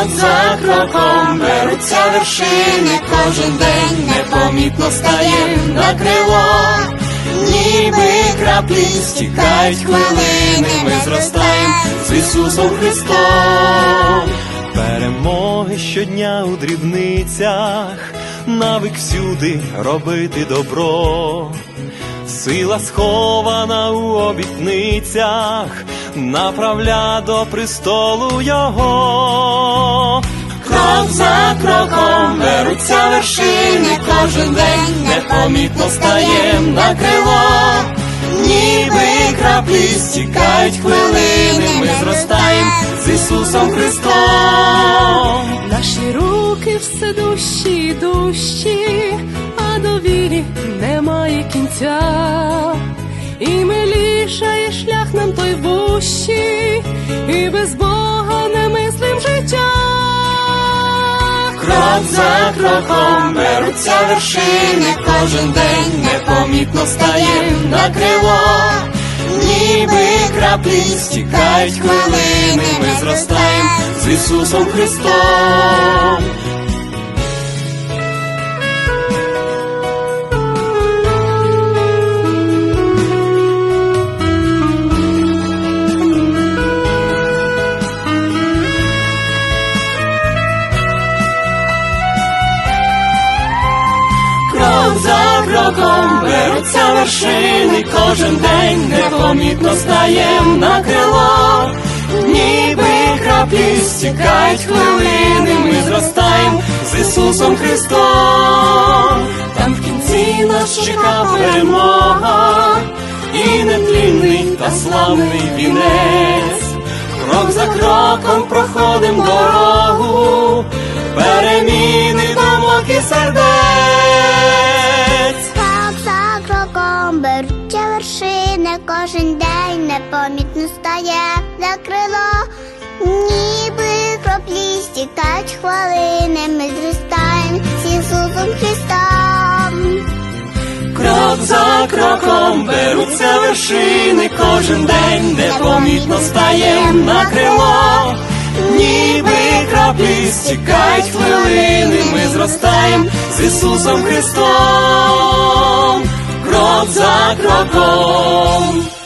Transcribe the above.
Крок за кроком беруться вершини, кожен день непомітно стає на крило, ніби краплі стікають хвилини, ми зростаємо з Ісусом Христом. Перемоги щодня у дрібницях, навик всюди робити добро. Сила схована у обітницях, направля до престолу його. Кроком вершини, кожен день непомітно стаєм на крило, ніби краплі стікають хвилини, ми зростаємо з Ісусом Христом. Наші руки все дужчі і дужчі, а до вірі немає кінця. І милішає шлях нам той вущий, і без Бога Крок за кроком беруться вершини, кожен день непомітно стає на крило, ніби краплі стікають хвилини, ми зростаємо з Ісусом Христом. Крок за кроком беруться вершини, кожен день непомітно стаєм на крило, ніби краплі стікають хвилини, ми зростаємо з Ісусом Христом. Там в кінці нас чекав перемога, і нетлінний та славний вінець. Крок за кроком проходим дорогу, переміни думок і сердець. День непомітно стає за крило, ніби краплі стікають хвилини, ми зростаємо з Ісусом Христом. Крок за кроком беруться вершини, кожен день непомітно стаєм на крило, ніби краплі стікають хвилини, ми зростаємо з Ісусом Христом, крок за кроком.